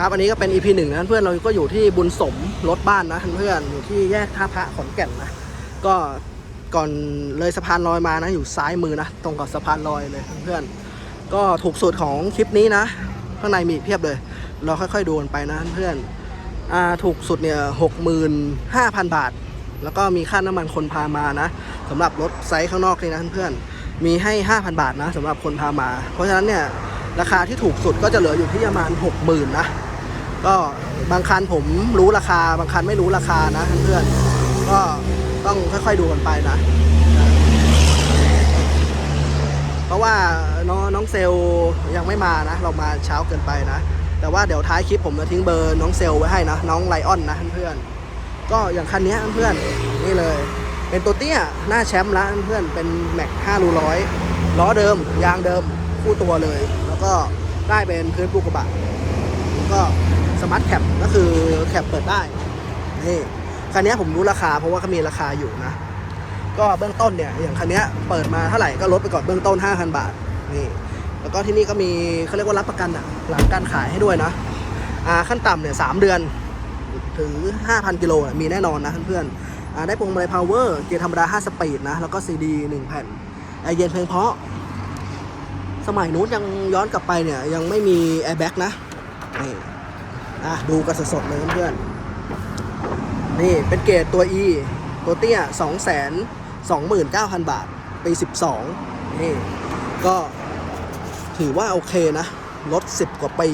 ครับอันนี้ก็เป็น EP หนึ่งนะเพื่อนเราก็อยู่ที่บุญสมรถบ้านนะเพื่อนอยู่ที่แยกท่าพระขอนแก่นนะก็ก่อนเลยสะพานลอยมานะอยู่ซ้ายมือนะตรงกับสะพานลอยเลยเพื่อนก็ถูกสุดของคลิปนี้นะ ข้างในมีเพียบเลย เราค่อยๆดูกันไปนะเพื่อนอ่าถูกสุดเนี่ยหกหมื่นห้าพันบาท แล้วก็มีค่าน้ำมันคนพามานะสำหรับรถไซส์ข้างนอกนี่นะเพื่อนมีให้ 5,000 บาทนะสำหรับคนพามา เพราะฉะนั้นเนี่ย ราคาที่ถูกสุดก็จะเหลืออยู่ที่ประมาณ60,000นะก็บางคันผมรู้ราคา บางคันไม่รู้ราคานะเพื่อนก็ต้องค่อยๆดูกันไปนะ เพราะว่าน้องน้องเซลยังไม่มานะ เรามาเช้าเกินไปนะ แต่ว่าเดี๋ยวท้ายคลิปผมจะทิ้งเบอร์น้องเซลไว้ให้นะ น้องไลออนนะเพื่อนก็อย่างคันนี้เพื่อนนี่เลย เป็นตัวเตี้ยหน้าแชมป์แล้วเพื่อนเป็นแม็ก5รูร้อยล้อเดิม ยางเดิมคู่ตัวเลย ก็ได้เป็นพื้นปูกระบะแล้วก็สมาร์ทแคปก็คือแคปเปิดได้นี่คันนี้ผมรู้ราคาเพราะว่าเขามีราคาอยู่นะ ก็เบื้องต้นเนี่ยอย่างคันนี้เปิดมาเท่าไหร่ก็ลดไปก่อนเบื้องต้น 5,000 บาทนี่แล้วก็ที่นี่ก็มีเขาเรียกว่ารับประกันอะหลังการขายให้ด้วยนะอ่าขั้นต่ำเนี่ยสเดือนถึง 5,000 กิโลมีแน่นอนนะเพื่อนๆได้พวงมาลัยพาวเวอร์เกียร์ธรรมดา 5 สปีดนะ แล้วก็ซีดี 1 แผ่นแอร์เย็นเพลงเพราะ สมัยนู้นยังย้อนกลับไปเนี่ย ยังไม่มีแอร์แบ็กนะนี่อะดูกันสดๆเลยเพื่อนๆนี่เป็นเกรดตัว E ตัวเตี้ย 2 2 9 0 0 0 บาท ปี 12 นี่ ก็ถือว่าโอเคนะรถ10 กว่าปี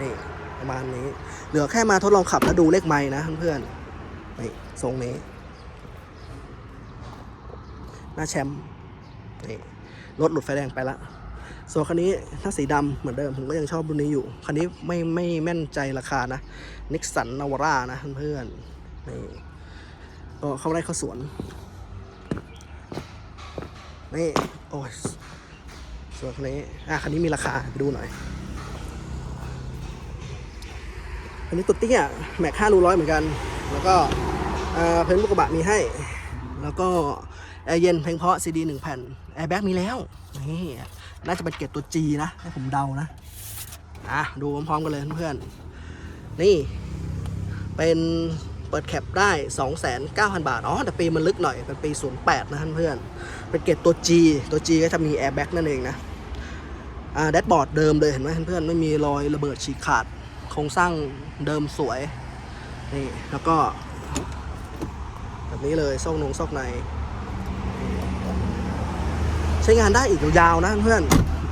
นี่ ประมาณนี้ เหลือแค่มาทดลองขับแล้วดูเลขไม้นะเพื่อนๆนี่ทรงนี้ หน้าแชมป์นี่รถหลุดไฟแดงไปละ ส่วนคันนี้ถ้าสีดำเหมือนเดิมผมก็ยังชอบรุ่นนี้อยู่ คันนี้ไม่ไม่แม่นใจราคานะนิกสันนาวาร่านะเพื่อนนี่ก็เข้าได้เข้าสวนนี่โอ้ยส่วนคันนี้อะคันนี้มีราคาไปดูหน่อยคันนี้ตุ๊ดเตี้ยแม็กห้ารูร้อยเหมือนกัน แล้วก็เอ่อเพนลูกกระบะมีให้ แล้วก็แอร์เย็นเพลงเพราะซีดีหนึ่งแผ่นแอร์แบ็กมีแล้วนี่ น่าจะเป็นเกรดตัว G นะให้ผมเดานะอะดูพร้อมๆกันเลยเพื่อนๆนี่ เป็นเปิดแคปได้ 29,000บาท อ๋อ แต่ปีมันลึกหน่อย เป็นปี 08 นะท่านเพื่อน เป็นเกรดตัว G ตัว G ก็จะมีแอร์แบ็กนั่นเองนะอ่าแดชบอร์ดเดิมเลยเห็นไหมเพื่อนๆไม่มีรอยระเบิดฉีกขาด โครงสร้างเดิมสวย นี่ แล้วก็ แบบนี้เลยซอกนงซอกใน ใช้งานได้อีกยาวๆนะเพื่อน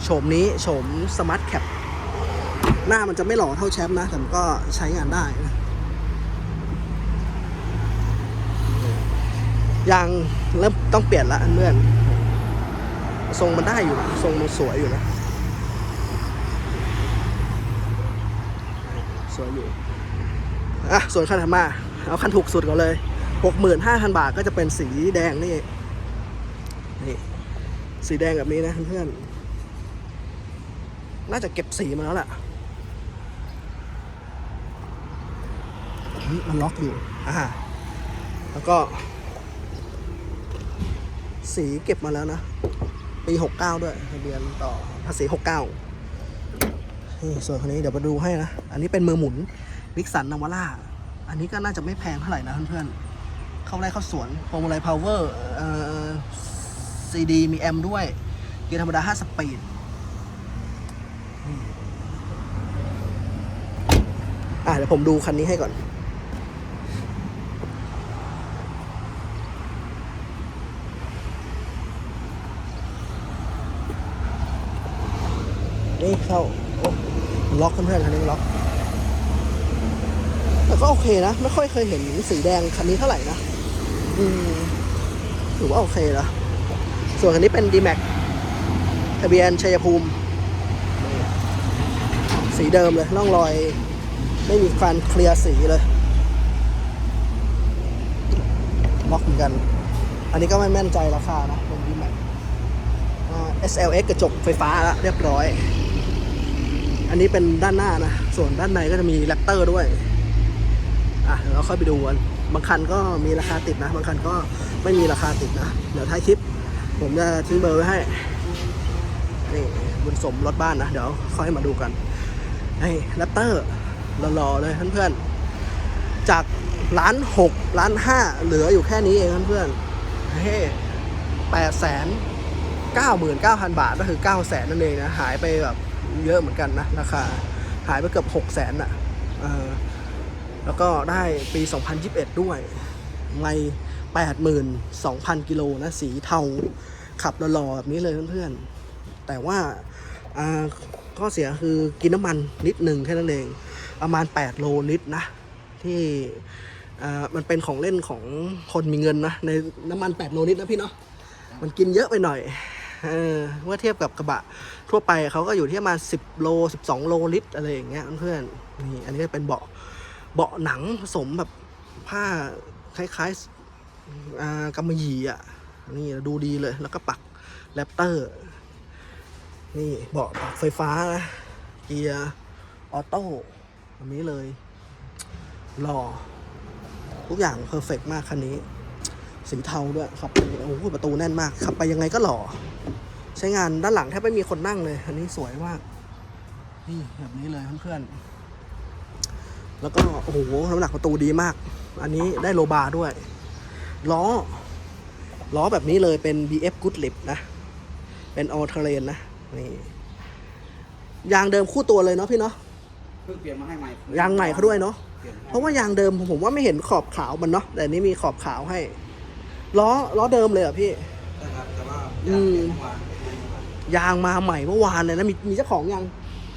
โฉมนี้โฉมสมาร์ทแคปหน้ามันจะไม่หล่อเท่าแชมป์นะ แต่มันก็ใช้งานได้นะยางเริ่มต้องเปลี่ยนละเพื่อนทรงมันได้อยู่นะทรงมันสวยอยู่นะ สวยอยู่ อะ ส่วนคันถัดมา เอาคันถูกสุดก่อนเลย 65,000 บาทก็จะเป็นสีแดงนี่ นี่ สีแดงแบบนี้นะเพื่อนๆน่าจะเก็บสีมาแล้วล่ะเฮ้มันล็อกอยู่ อ่า แล้วก็ สีเก็บมาแล้วนะ ปี69ด้วยทะเบียนต่อภาษี69นี่ส่วนคันนี้เดี๋ยวมาดูให้นะ อันนี้เป็นมือหมุนวิกสันนาวาร่า อันนี้ก็น่าจะไม่แพงเท่าไหร่นะเพื่อนๆ เข้าไรเข้าสวนพวงมาลัยพาวเวอร์ เอ่อ ซีดีมีแอมด้วย เกียร์ธรรมดา 5 สปีดอะเดี๋ยวผมดูคันนี้ให้ก่อน นี่เข้าล็อกเพื่อนๆคันนี้ล็อก แต่ก็โอเคนะ ไม่ค่อยเคยเห็นสีแดงคันนี้เท่าไหร่นะ อืมถือว่าโอเคนะ ส่วนคันนี้เป็น d m a x ทะเบียนชัยภูมิ สีเดิมเลยร่องรอย ไม่มีการเคลียร์สีเลยล็อกเหมือนกัน อันนี้ก็ไม่แม่นใจราคานะเป็น d m a x SLX กระจกไฟฟ้าแล้วเรียบร้อย อันนี้เป็นด้านหน้านะ ส่วนด้านในก็จะมีแรปเตอร์ด้วย อะเดี๋ยวเราค่อยไปดูกันบางคันก็มีราคาติดนะ บางคันก็ไม่มีราคาติดนะ เดี๋ยวท้ายคลิป ผมจะทิ้งเบอร์ไว้ให้ นี่บุญสมรถบ้านนะ เดี๋ยวค่อยมาดูกันไอ้แรปเตอร์หล่อๆเลยเพื่อนๆ จากล้านหกล้านห้าเหลืออยู่แค่นี้เองเพื่อนๆ เฮ้แปดแสนเก้าหมื่นเก้าพันบาทก็คือเก้าแสนนั่นเองนะ หายไปแบบเยอะเหมือนกันนะราคา หายไปเกือบหกแสนอะเออแล้วก็ได้ปี 2021 ด้วย ไม่ 82,000 กิโลนะ สีเทา ขับหล่อๆแบบนี้เลยเพื่อนๆ แต่ว่าข้อเสียคือกินน้ำมันนิดหนึ่งแค่นั้นเอง ประมาณ 8 โลลิตรนะ ที่มันเป็นของเล่นของคนมีเงินนะ ในน้ำมัน 8 โลลิตรนะพี่เนาะมันกินเยอะไปหน่อยเมื่อเทียบกับกระบะทั่วไปเขาก็อยู่ที่ประมาณ10 โล 12 โลลิตรอะไรอย่างเงี้ยเพื่อนๆนี่อันนี้เป็นเบาะเบาะหนังผสมแบบผ้าคล้ายๆกำมะหยี่อะ นี่ดูดีเลย แล้วก็ปักแรปเตอร์ นี่เบาะปรับไฟฟ้านะเกียร์ออโต้แบบนี้เลยหล่อทุกอย่างเพอร์เฟกมากคันนี้ สีเทาด้วยขับไปโอ้โหประตูแน่นมาก ขับไปยังไงก็หล่อ ใช้งานด้านหลังแทบไม่มีคนนั่งเลย อันนี้สวยมาก นี่แบบนี้เลยเพื่อนๆ แล้วก็ โอ้โห น้ำหนักประตูดีมาก อันนี้ได้โลบาร์ด้วย ล้อ ล้อแบบนี้เลยเป็น BF Good Lip นะ เป็น all terrain นะ นี่ ยางเดิมคู่ตัวเลยเนาะพี่เนาะ เพิ่งเปลี่ยนมาให้ใหม่ยางใหม่เขาด้วยเนาะเปลี่ยนให้เพราะว่ายางเดิมผมว่าไม่เห็นขอบขาวมันเนาะ แต่อันนี้มีขอบขาวให้ ล้อล้อเดิมเลยเหรอะพี่ นะครับแต่ว่าอืมเมื่อวานเปลี่ยนเมื่อวานยางมาใหม่เมื่อวานเลยนะมีมีเจ้าของยัง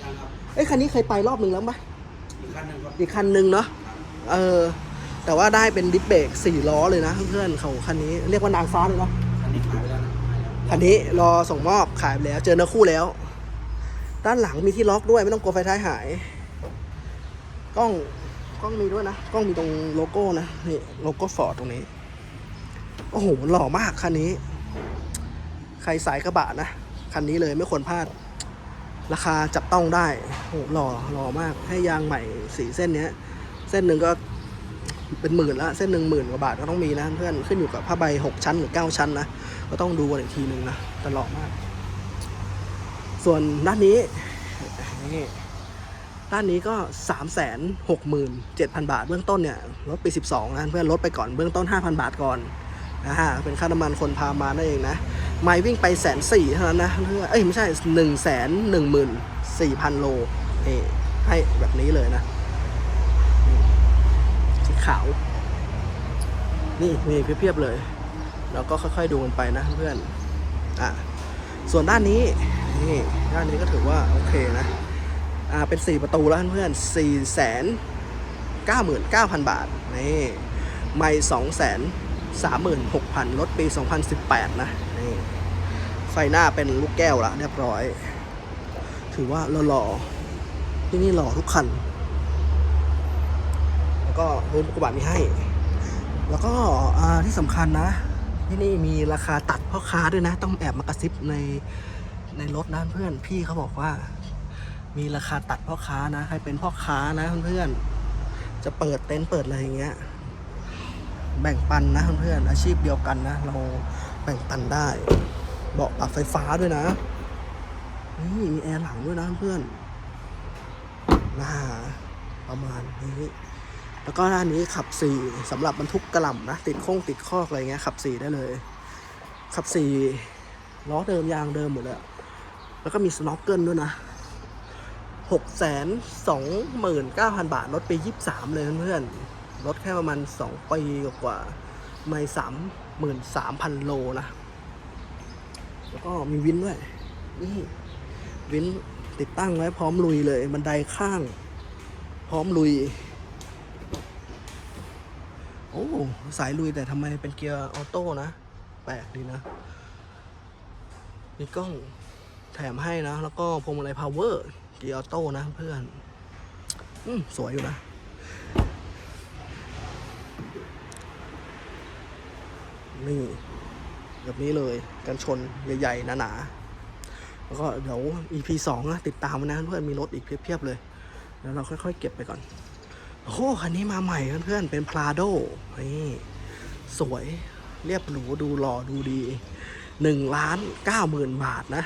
ยังครับเอ้ยคันนี้เคยไปรอบหนึ่งแล้วปะอีกคันหนึ่งครับอีกคันหนึ่งเนาะ เออ แต่ว่าได้เป็นดิสเบรกสี่ล้อเลยนะเพื่อนๆเขาคันนี้เรียกว่านางฟ้าเลยเนาะคันนี้ขายไปแล้วนะขายแล้วคันนี้รอส่งมอบขายไปแล้ว เจอเนื้อคู่แล้ว ด้านหลังมีที่ล็อกด้วยไม่ต้องกลัวไฟท้ายหาย กล้องกล้องมีด้วยนะ กล้องมีตรงโลโก้นะนี่โลโก้ฟอร์ดตรงนี้ โอ้โหหล่อมากคันนี้ ใครสายกระบะนะ คันนี้เลยไม่ควรพลาด ราคาจับต้องได้โอ้โหหล่อหล่อมากให้ยางใหม่สีเส้นเนี้ย เส้นหนึ่งก็ เป็นหมื่นละเส้นหนึ่งหมื่นกว่าบาทก็ต้องมีนะเพื่อนขึ้นอยู่กับผ้าใบหกชั้นหรือเก้าชั้นนะก็ต้องดูกันอีกทีหนึ่งนะตล่อมาก ส่วนด้านนี้นี่ด้านนี้ก็ 3 6 7 0 0 0 บาท เบื้องต้นเนี่ยลดไป 12นะเพื่อนลดไปก่อนเบื้องต้น 5,000 บาทก่อนนะฮะเป็นค่าน้ำมันคนพามานั่นเองนะไมล์วิ่งไปแสนสี่เท่านั้นนะเพื่อนเอ้ยไม่ใช่หนึ่งแสนหนึ่งหมื่นสี่พันโลนี่ให้แบบนี้เลยนะ ขาว นี่มีเพียบๆเลยแล้วก็ค่อยๆดูกันไปนะเพื่อนอะส่วนด้านนี้นี่ด้านนี้ก็ถือว่าโอเคนะอ่าเป็น 4 ประตูแล้วเพื่อนสี่แสนเก้าหมื่นเก้าพันบาทนี่ไม่สองแสนสามหมื่นหกพันรถปี 2018 นะนี่ไฟหน้าเป็นลูกแก้วละเรียบร้อย ถือว่าหล่อๆที่นี่หล่อทุกคัน ก็พื้นกระบะมีให้ แล้วก็ที่สำคัญนะ ที่นี่มีราคาตัดพ่อค้าด้วยนะ ต้องแอบมากระซิบในในรถนะเพื่อนพี่เขาบอกว่า มีราคาตัดพ่อค้านะ ใครเป็นพ่อค้านะเพื่อนจะเปิดเต็นท์เปิดอะไรอย่างเงี้ย แบ่งปันนะเพื่อนอาชีพเดียวกันนะ เราแบ่งปันได้ เบาะปรับไฟฟ้าด้วยนะ นี่มีแอร์หลังด้วยนะเพื่อนน่าประมาณนี้ แล้วก็ด้านนี้ขับสี่สำหรับบรรทุกกระหล่ำนะ ติดโค้งติดคอกอะไรเงี้ยขับสี่ได้เลย ขับสี่ล้อเดิมยางเดิมหมดเลยแล้วก็มีสโนว์เกิลด้วยนะหกแสนสองหมื่นเก้าพันบาทรถปียี่สามเลยเพื่อนๆรถแค่ประมาณสองปีกว่าไม่สามหมื่นสามพันโลนะ แล้วก็มีวินด้วย นี่วินติดตั้งไว้พร้อมลุยเลย บันไดข้าง พร้อมลุย โอ้สายลุยแต่ทำไมเป็นเกียร์ออโต้นะ แปลกดีนะ มีกล้องแถมให้นะ แล้วก็พวงมาลัยพาวเวอร์เกียร์ออโต้นะเพื่อน อืมสวยอยู่นะนี่แบบนี้เลยกันชนใหญ่ๆหนาๆแล้วก็เดี๋ยว EP 2นะติดตามนะเพื่อนมีรถอีกเพียบๆเลย แล้วเราค่อยๆเก็บไปก่อน โอ้โหคันนี้มาใหม่เพื่อนๆ เป็นพลาโดนี่สวยเรียบหรูดูหล่อดูดีหนึ่งล้านเก้าหมื่นบาทนะ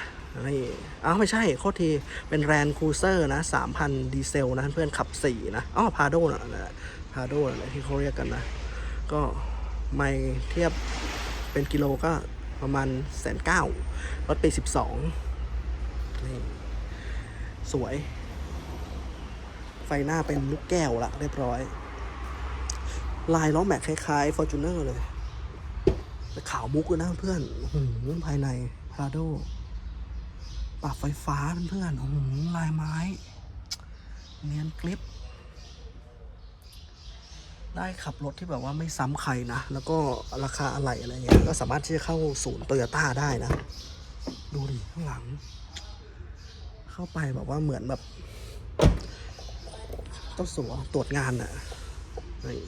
นี่อ้าวไม่ใช่โคตรทีเป็นแรนคูเซอร์นะ3,000ดีเซลนะเพื่อนขับ4นะอ๋อพาโดนะพาโดนะที่เขาเรียกกันนะ ก็ไม่เทียบเป็นกิโลก็ประมาณแสนเก้ารถปี12นี่สวย ไฟหน้าเป็นลูกแก้วละเรียบร้อย ลายล้อแม็กคล้ายๆ Fortuner เลยแต่ขาวมุกเลยนะเพื่อนโอ้โหภายในพาโดปรับไฟฟ้าเพื่อนๆโอ้โหลายไม้ เนียนกริป ได้ขับรถที่แบบว่าไม่ซ้ำใครนะ แล้วก็ราคาอะไหล่อะไรเงี้ย ก็สามารถที่จะเข้าศูนย์โตโยต้าได้นะ ดูดิข้างหลัง เข้าไปแบบว่าเหมือนแบบ เจ้าสัวตรวจงานน่ะนี่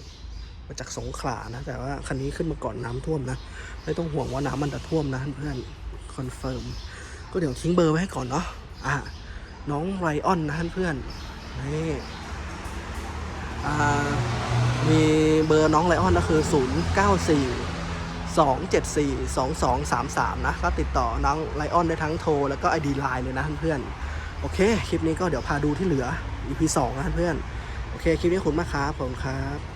มาจากสงขลานะ แต่ว่าคันนี้ขึ้นมาก่อนน้ำท่วมนะ ไม่ต้องห่วงว่าน้ำมันจะท่วมนะเพื่อนคอนเฟิร์มก็เดี๋ยวทิ้งเบอร์ไว้ให้ก่อนเนาะอะน้องไรออนนะเพื่อนนี่อ่ามีเบอร์น้องไลออนก็คือ 0 9 4 2 7 4 2 2 3 3 นะ ก็ติดต่อน้องไลออนได้ทั้งโทร แล้วก็ ID Line เลยนะเพื่อน โอเค คลิปนี้ก็เดี๋ยวพาดูที่เหลือ EP 2 นะเพื่อน โอเค คลิปนี้ขอบคุณมากครับผมครับ